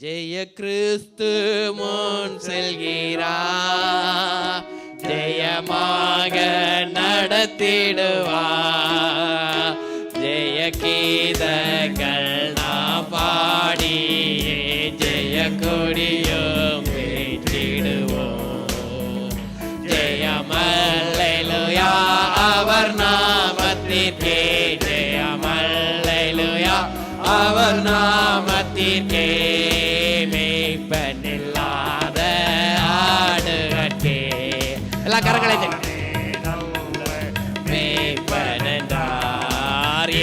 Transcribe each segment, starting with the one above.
ஜெய கிறிஸ்து முன் செல்கிறா. ஜெயமாக நடத்திடுவா. ஜெய கீதங்கள் நாம் பாடி ஜெய கொடியும் வேற்றிடுவோம். ஜெயமல்லையா அவர் நாமத்திற்கே. ஜெயமல்லையா அவர் நாமத்திற்கே. மேய்ப்பனில்லாத ஆடுகட்டே. எல்லா கரங்களை மேய்ப்பனார்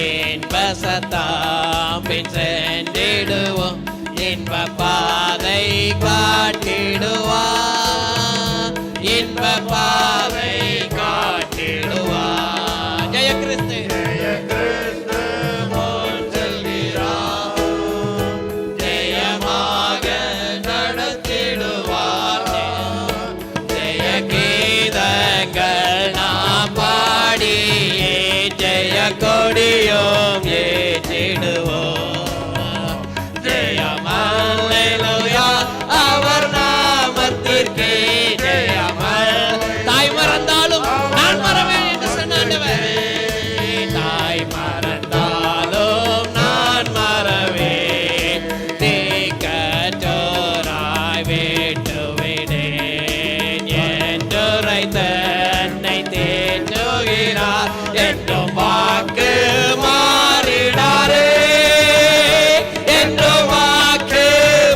என்ப சத்தாம் பின் சென்றிடுவோம். இன்ப பாதை காட்டிடுவார் என்றும் வாக்கு மாறிடாரே என்றும் வாக்கு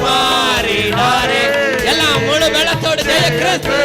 மாறிடாரே எல்லாம் முழு பலத்தோடு ஜெய கிறிஸ்து